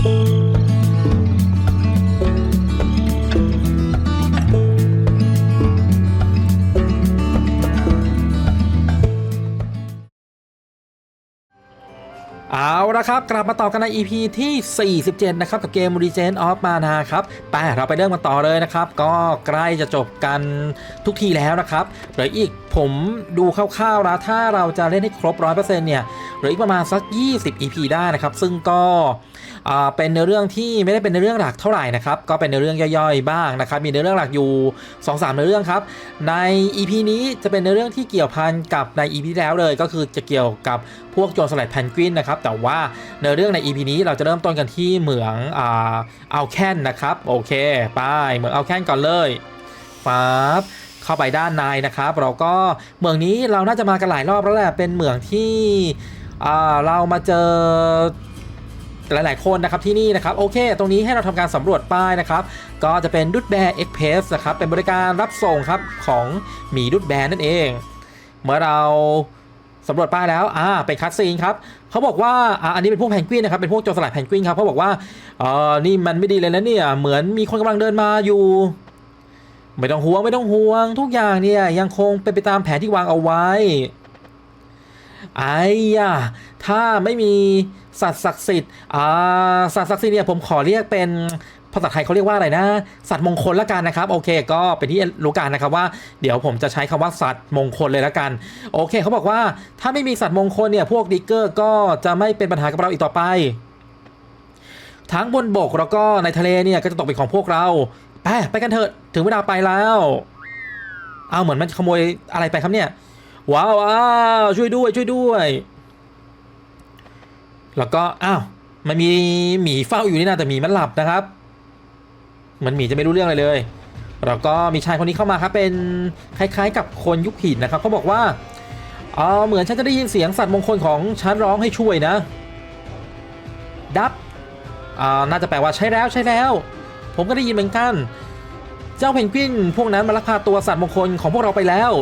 เอาละครับ กลับมาต่อกันใน EP ที่ 47 นะครับ กับเกม Regent of Mana ครับไปเราไปเริ่มกันต่อเลยนะครับ ก็ใกล้จะจบกันทุกทีแล้วนะครับเหลืออีกผมดูคร่าวๆแล้วถ้าเราจะเล่นให้ครบ 100%เนี่ยเหลืออีกประมาณสัก 20 EP ได้นะครับ ซึ่งก็ เป็นเนื้อเรื่องที่ไม่ได้เป็นเนื้อเรื่องหลักเท่าไหร่นะครับ ก็เป็นเนื้อเรื่องย่อยๆบ้างนะครับ มีเนื้อเรื่องหลักอยู่ 2-3เนื้อเรื่องครับ ใน EP นี้จะเป็นเนื้อเรื่องที่เกี่ยวพันกับใน EP ที่แล้วเลย ก็คือจะเกี่ยวกับพวกโจรสลัดแพนกวินนะครับ แต่ว่าเนื้อเรื่องใน EP นี้เราจะเริ่มต้นกันที่เหมืองเอาแคนนะครับ โอเค ไปเหมืองเอาแคนก่อนเลยปั๊บเข้าไปด้านในนะครับ เราก็เหมืองนี้เราน่าจะมากันหลายรอบแล้วแหละ เป็นเหมืองที่เรามาเจอ หลาย ๆ คนนะครับที่นี่นะครับโอเค ตรงนี้ให้เราทำการสำรวจป้ายนะครับก็จะเป็นดุดแบร์เอ็กเพสนะครับเป็นบริการรับส่งครับของหมีดุดแบร์นั่นเอง เมื่อเราสำรวจป้ายแล้วอ่าเป็นคัตซีนครับเขาบอกว่าอ่าอันนี้เป็นพวกแพนกวินนะครับ เป็นพวกโจรสลัดแพนกวินครับเขาบอกว่าเออนี่มันไม่ดีเลยนะเนี่ย เหมือนมีคนกำลังเดินมาอยู่ ไม่ต้องห่วงไม่ต้องห่วง ทุกอย่างเนี่ยยังคงเป็นไปตามแผนที่วางเอาไว้ ไอ้ยะถ้าไม่มีสัตว์ศักดิ์สิทธิ์อ่าสัตว์ศักดิ์สิทธิ์เนี่ยผมขอเรียกเป็นภาษาไทยเขาเรียกว่าอะไรนะ สัตว์มงคลละกันนะครับ โอเค ก็เป็นที่รู้กันนะครับว่า เดี๋ยวผมจะใช้คำว่าสัตว์มงคลเลยละกัน โอเคเขาบอกว่าถ้าไม่มีสัตว์มงคลเนี่ยพวกดิกเกอร์ก็จะไม่เป็นปัญหากับเราอีกต่อไป ทั้งบนบกแล้วก็ในทะเลเนี่ยก็จะตกเป็นของพวกเราไปไปกันเถอะถึงเวลาไปแล้ว เอาเหมือนมันขโมยอะไรไปครับเนี่ย ว้าวว้าวช่วยด้วยช่วยด้วย แล้วก็อ้าวมันมีหมีเฝ้าอยู่นี่นะแต่หมีมันหลับนะครับ มันหมีจะไม่รู้เรื่องอะไรเลย แล้วก็มีชายคนนี้เข้ามาครับเป็นคล้าย ๆ กับคนยุคหินนะครับเขาบอกว่าอ๋อเหมือนฉันจะได้ยินเสียงสัตว์มงคลของฉันร้องให้ช่วยนะ ดับอ่าน่าจะแปลว่าใช่แล้วใช่แล้ว ผมก็ได้ยินเหมือนกัน เจ้าเพนกวินพวกนั้นมาลักพาตัวสัตว์มงคลของพวกเราไปแล้ว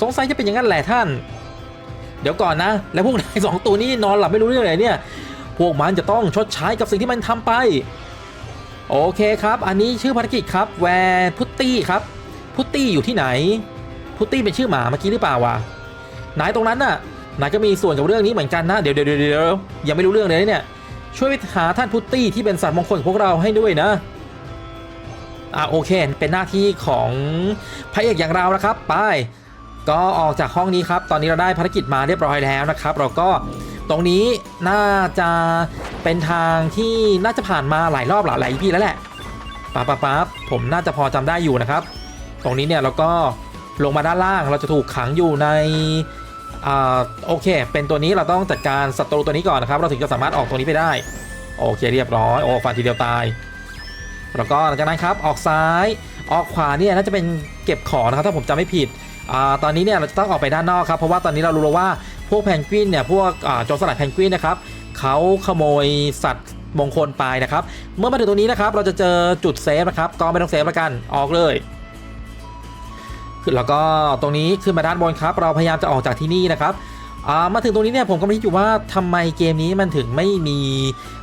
สงสัยจะเป็นอย่างนั้นแหละท่าน เดี๋ยวก่อนนะ แล้วพวกนายสองตัวนี้นอนหลับไม่รู้เรื่องเลยเนี่ย พวกมันจะต้องชดใช้กับสิ่งที่มันทำไป โอเคครับ อันนี้ชื่อภารกิจครับ แวร์พุตตี้ครับ พุตตี้อยู่ที่ไหน พุตตี้เป็นชื่อหมาเมื่อกี้หรือเปล่าวะนายตรงนั้นน่ะ นายก็มีส่วนกับเรื่องนี้เหมือนกันนะ เดี๋ยวเดี๋ยวเดี๋ยวยังไม่รู้เรื่องเลยเนี่ย ช่วยไปหาท่านพุตตี้ที่เป็นสัตว์มงคลของพวกเราให้ด้วยนะอ่าโอเค เป็นหน้าที่ของพระเอกอย่างเรานะครับ ไป ก็ออกจากห้องนี้ครับ ตอนนี้เราได้ภารกิจมาเรียบร้อยแล้วนะครับ เราก็ตรงนี้น่าจะเป็นทางที่น่าจะผ่านมาหลายรอบหลายหลายพี่แล้วแหละป๊าป๊าป๊าผมน่าจะพอจำได้อยู่นะครับ ตรงนี้เนี่ยเราก็ลงมาด้านล่างเราจะถูกขังอยู่ในอ่าโอเค เป็นตัวนี้เราต้องจัดการศัตรูตัวนี้ก่อนนะครับ เราถึงจะสามารถออกตัวนี้ไปได้ โอเคเรียบร้อยโอ้ฟันทีเดียวตายแล้วก็หลังจากนั้นครับออกซ้ายออกขวาเนี่ยน่าจะเป็นเก็บของนะครับถ้าผมจำไม่ผิด ตอนนี้เนี่ยเราจะต้องออกไปด้านนอกครับเพราะว่าตอนนี้เรารู้แล้วว่าพวกแพนกวินเนี่ยพวกโจรสลัดแพนกวินนะครับเขาขโมยสัตว์มงคลไปนะครับ เมื่อมาถึงตรงนี้นะครับ เราจะเจอจุดเซฟนะครับก็ไม่ต้องเซฟแล้วกันออกเลยแล้วก็ตรงนี้ขึ้นมาด้านบนครับ เราพยายามจะออกจากที่นี่นะครับมาถึงตรงนี้เนี่ยผมก็ไม่คิดอยู่ว่าทำไมเกมนี้มันถึงไม่มี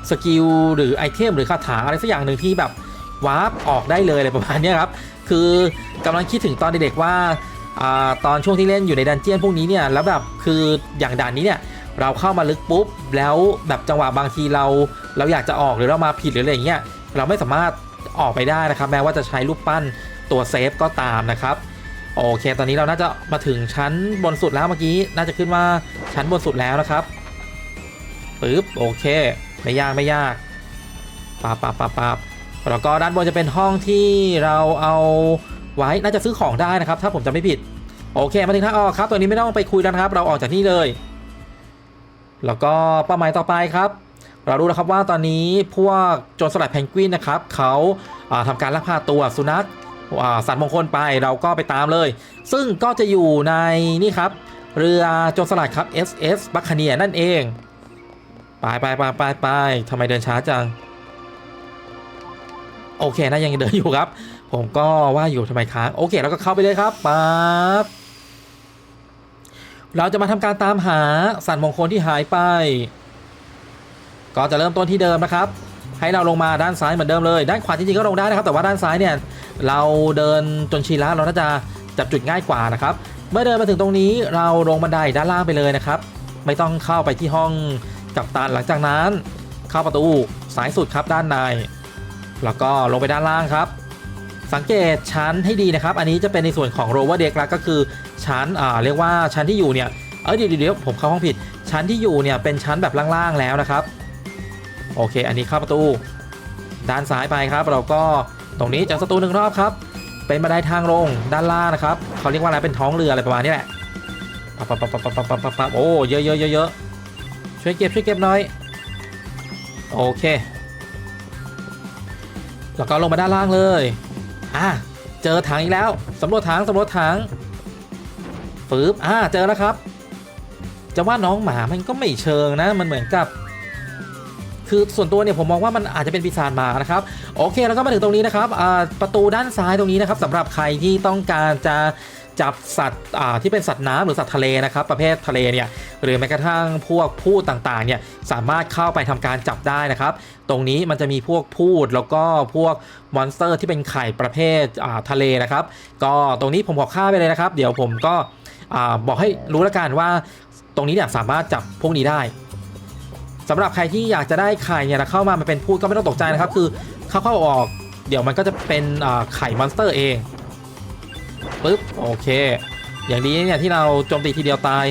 สกิลหรือไอเทมหรือคาถาอะไรสักอย่างหนึ่งที่แบบวาร์ปออกได้เลยอะไรประมาณนี้ครับ คือกำลังคิดถึงตอนเด็กๆว่า ตอนช่วงที่เล่นอยู่ในดันเจียนพวกนี้เนี่ยแล้วแบบคืออย่างด่านนี้เนี่ยเราเข้ามาลึกปุ๊บแล้วแบบจังหวะบางทีเราเราอยากจะออกหรือเรามาผิดหรืออะไรอย่างเงี้ยเราไม่สามารถออกไปได้นะครับ แม้ว่าจะใช้รูปปั้นตัวเซฟก็ตามนะครับโอเค ตอนนี้เราน่าจะมาถึงชั้นบนสุดแล้วเมื่อกี้ น่าจะขึ้นว่าชั้นบนสุดแล้วนะครับปึ๊บโอเค ไม่ยากไม่ยากปาบปาบปาบปาบแล้วก็ด้านบนจะเป็นห้องที่เราเอาไว้น่าจะซื้อของได้นะครับ ถ้าผมจำไม่ผิด โอเคมาถึงทางออกครับตัวนี้ไม่ต้องไปคุยแล้วครับ เราออกจากนี่เลย แล้วก็เป้าหมายต่อไปครับ เรารู้แล้วครับว่าตอนนี้พวกโจรสลัดแพนกวินนะครับเขาาทำการลักพาตัวสุนัขสัตว์มงคลไปเราก็ไปตามเลย ซึ่งก็จะอยู่ในนี่ครับ เรือโจรสลัดครับ SS บัคคเนียนั่นเองไปไปไปไปไปทำไมเดินช้าจัง โอเคนะยังเดินอยู่ครับ ผมก็ว่าอยู่ทำไมค้างโอเค แล้วก็เข้าไปเลยครับปั๊บ เราจะมาทำการตามหาสัตว์มงคลที่หายไป ก็จะเริ่มต้นที่เดิมนะครับ ให้เราลงมาด้านซ้ายเหมือนเดิมเลย ด้านขวาจริงๆก็ลงได้นะครับ แต่ว่าด้านซ้ายเนี่ยเราเดินจนชินแล้วเราน่าจะจับจุดง่ายกว่านะครับ เมื่อเดินมาถึงตรงนี้เราลงบันไดด้านล่างไปเลยนะครับ ไม่ต้องเข้าไปที่ห้องกับตันหลังจากนั้น เข้าประตูสายสุดครับด้านใน แล้วก็ลงไปด้านล่างครับ สังเกตชั้นให้ดีนะครับ อันนี้จะเป็นในส่วนของ rover deck แล้วก็คือ ชั้นอ่าเรียกว่าชั้นที่อยู่เนี่ยเอ้ยเดี๋ยวเดี๋ยวผมเข้าห้องผิด ชั้นที่อยู่เนี่ยเป็นชั้นแบบล่างๆแล้วนะครับ โอเค อันนี้เข้าประตู ด้านซ้ายไปครับ เราก็ตรงนี้จากสตูหนึ่งรอบครับ เป็นบันไดทางลงด้านล่างนะครับเขาเรียกว่าอะไรเป็นท้องเรืออะไรประมาณนี้แหละปับปับปับปับปับปับปับปับโอ้เยอะเยอะเยอะเยอะช่วยเก็บช่วยเก็บหน่อยโอเค แล้วก็ลงมาด้านล่างเลยอะเจอถังอีกแล้วสำรวจถังสำรวจถัง ฟืบอ่าเจอแล้วครับ จะว่าน้องหมามันก็ไม่เชิงนะ มันเหมือนกับ คือส่วนตัวเนี่ยผมมองว่ามันอาจจะเป็นปีศาจหมานะครับ โอเคแล้วก็มาถึงตรงนี้นะครับอ่าประตูด้านซ้ายตรงนี้นะครับสำหรับใครที่ต้องการจะจับสัตว์อ่าที่เป็นสัตว์น้ำหรือสัตว์ทะเลนะครับ ประเภททะเลเนี่ยหรือแม้กระทั่งพวกพูดต่างๆเนี่ยสามารถเข้าไปทำการจับได้นะครับ ตรงนี้มันจะมีพวกพูดแล้วก็พวกมอนสเตอร์ที่เป็นไข่ประเภทอ่าทะเลนะครับ ก็ตรงนี้ผมขอค่าไปเลยนะครับ เดี๋ยวผมก็ บอกให้รู้ล้วกันว่าตรงนี้เนี่ยสามารถจับพวกนี้ได้สำหรับใครที่อยากจะได้ไข่เนี่ยเข้ามามันเป็นพูดก็ไม่ต้องตกใจนะครับ คือเข้าเข้าออกเดี๋ยวมันก็จะเป็นไข่มอนสเตอร์เองปึ๊บโอเค อย่างนี้เนี่ยที่เราโจมตีทีเดียวตาย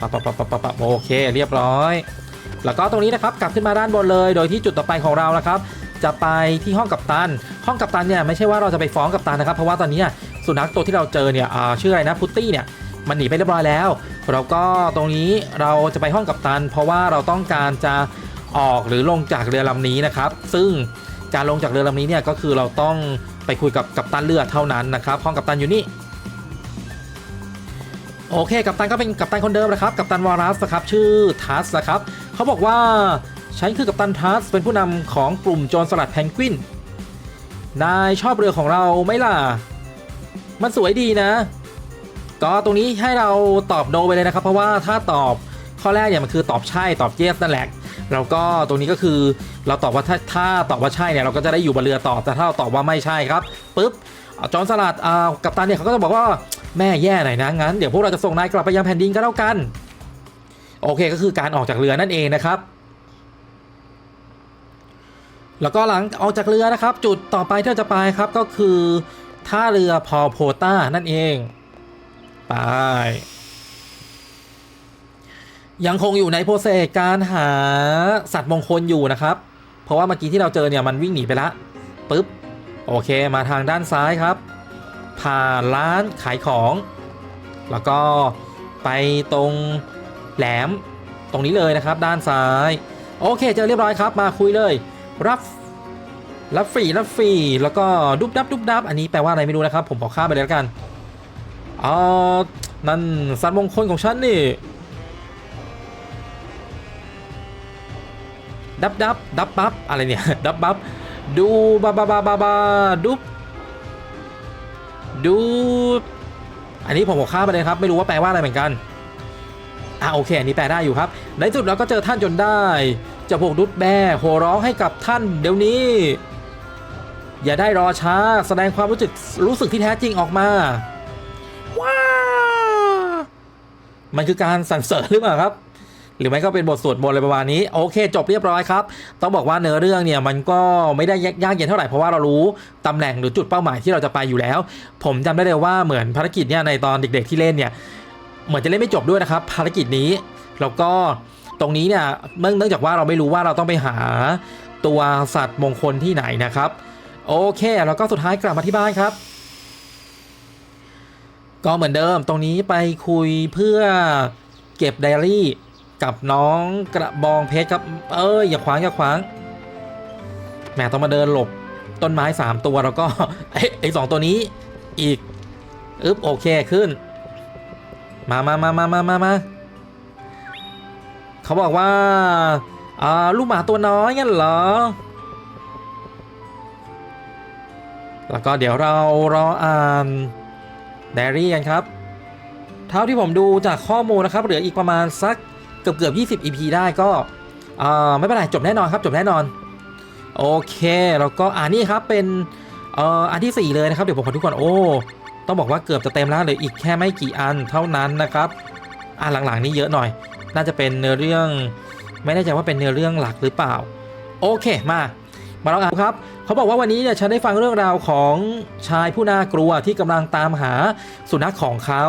ปับปับปับปับปับปับโอเค เรียบร้อย แล้วก็ตรงนี้นะครับกลับขึ้นมาด้านบนเลย โดยที่จุดต่อไปของเรานะครับ จะไปที่ห้องกัปตัน ห้องกัปตันเนี่ยไม่ใช่ว่าเราจะไปฟ้องกัปตันนะครับ เพราะว่าตอนนี้สุนัขตัวที่เราเจอเนี่ยชื่ออะไรนะพุตตี้เนี่ย มันหนีไปเรียบร้อยแล้ว เราก็ตรงนี้เราจะไปห้องกัปตัน เพราะว่าเราต้องการจะออกหรือลงจากเรือลำนี้นะครับ ซึ่งการลงจากเรือลำนี้เนี่ยก็คือเราต้องไปคุยกับกัปตันเรือเท่านั้นนะครับ ห้องกัปตันอยู่นี่โอเค กัปตันก็เป็นกัปตันคนเดิมนะครับ กัปตันวารัสนะครับ ชื่อทัสนะครับ เขาบอกว่าฉันคือกัปตันทัส เป็นผู้นำของกลุ่มโจรสลัดแพนกวิน นายชอบเรือของเราไหมล่ะ มันสวยดีนะ ก็ตรงนี้ให้เราตอบโนไปเลยนะครับ เพราะว่าถ้าตอบข้อแรกเนี่ยมันคือตอบใช่ตอบเยสนั่นแหละแล้วก็ตรงนี้ก็คือเราตอบว่าถ้าถ้าตอบว่าใช่เนี่ยเราก็จะได้อยู่บนเรือต่อแต่ถ้าเราตอบว่าไม่ใช่ครับปุ๊บจอห์นสลัดอ่ากัปตันเนี่ยเขาก็จะบอกว่าแม่แย่หน่อยนะงั้นเดี๋ยวพวกเราจะส่งนายกลับไปยังแผ่นดินก็แล้วกัน โอเคก็คือการออกจากเรือนั่นเองนะครับแล้วก็หลังออกจากเรือนะครับ จุดต่อไปที่เราจะไปครับก็คือท่าเรือพอโพต้านั่นเอง ไป ยังคงอยู่ในโปรเซสการหาสัตว์มงคลอยู่นะครับ เพราะว่าเมื่อกี้ที่เราเจอเนี่ยมันวิ่งหนีไปละปุ๊บโอเคมาทางด้านซ้ายครับ ผ่านร้านขายของ แล้วก็ไปตรงแหลมตรงนี้เลยนะครับ ด้านซ้าย โอเคเจอเรียบร้อยครับ มาคุยเลย รับรับฟรีรับฟรีแล้วก็ดุบดับดุบดับอันนี้แปลว่าอะไรไม่รู้นะครับ ผมขอข้ามไปเลยแล้วกัน อ๋อนั่นสัตว์มงคลของฉันนี่ ดับดับดับบับอะไรเนี่ย ดับบับดูบาบาบาบาบาดุบดูอันนี้ผมขอข้ามไปเลยครับ ไม่รู้ว่าแปลว่าอะไรเหมือนกัน อะโอเค อันนี้แปลได้อยู่ครับ ในที่สุดเราก็เจอท่านจนได้จะพวกดุดแบ่โห่ร้องให้กับท่านเดี๋ยวนี้ อย่าได้รอช้า แสดงความรู้สึกรู้สึกที่แท้จริงออกมา มันคือการสรรเสริญหรือเปล่าครับ หรือไม่ก็เป็นบทสวดมนต์อะไรประมาณนี้ โอเค จบเรียบร้อยครับ ต้องบอกว่าเนื้อเรื่องเนี่ยมันก็ไม่ได้ยากเย็นเท่าไหร่เพราะว่าเรารู้ตำแหน่งหรือจุดเป้าหมายที่เราจะไปอยู่แล้ว ผมจำได้เลยว่าเหมือนภารกิจเนี่ยในตอนเด็ก ๆที่เล่นเนี่ยเหมือนจะเล่นไม่จบด้วยนะครับ ภารกิจนี้แล้วก็ตรงนี้เนี่ยเนื่อเนื่องจากว่าเราไม่รู้ว่าเราต้องไปหาตัวสัตว์มงคลที่ไหนนะครับ โอเค แล้วก็สุดท้ายกลับมาที่บ้านครับ ก็เหมือนเดิมตรงนี้ไปคุยเพื่อเก็บไดอารี่กับน้องกระบองเพชรครับ เอ้ยอย่าขวางอย่าขวางแหมต้องมาเดินหลบต้นไม้ 3 ตัวแล้วก็ไอ้ไอ้สองตัวนี้อีกอึ๊บโอเคขึ้น มามามามามามามาเขาบอกว่าอ่าลูกหมาตัวน้อยงั้นเหรอ แล้วก็เดี๋ยวเรารออ่าน ไดอารี่กันครับ เท่าที่ผมดูจากข้อมูลนะครับ เหลืออีกประมาณสักเกือบเกือบ20 EP ได้ก็ไม่เป็นไรจบแน่นอนครับ จบแน่นอน โอเคแล้วก็อ่านี่ครับเป็นอันที่ 4 เลยนะครับ เดี๋ยวผมขอทุกคนโอ้ต้องบอกว่าเกือบจะเต็มแล้วเหลยอีกแค่ไม่กี่อันเท่านั้นนะครับอ่าหลังๆนี่เยอะหน่อย น่าจะเป็นเนื้อเรื่อง ไม่แน่ใจว่าเป็นเนื้อเรื่องหลักหรือเปล่า โอเคมา มาลองอ่านครับเขาบอกว่าวันนี้เนี่ยฉันได้ฟังเรื่องราวของชายผู้น่ากลัวที่กำลังตามหาสุนัขของเขา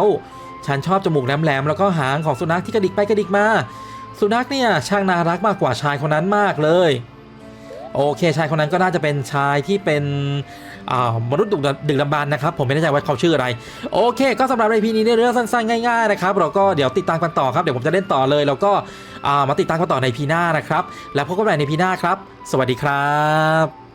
ฉันชอบจมูกแหลมๆแล้วก็หางของสุนัขที่กระดิกไปกระดิกมา สุนัขเนี่ยช่างน่ารักมากกว่าชายคนนั้นมากเลย โอเคชายคนนั้นก็น่าจะเป็นชายที่เป็น มนุษย์ดึกดำดึกดำบรรนนะครับ ผมไม่แน่ใจว่าเขาชื่ออะไร โอเค ก็สำหรับในพีนี้เนี่ยเรื่องสั้นๆง่ายๆนะครับเราก็เดี๋ยวติดตามกันต่อครับ เดี๋ยวผมจะเล่นต่อเลย แล้วก็มาติดตามกันต่อในพีหน้านะครับ แล้วพบกันใหม่ในพีหน้าครับ สวัสดีครับ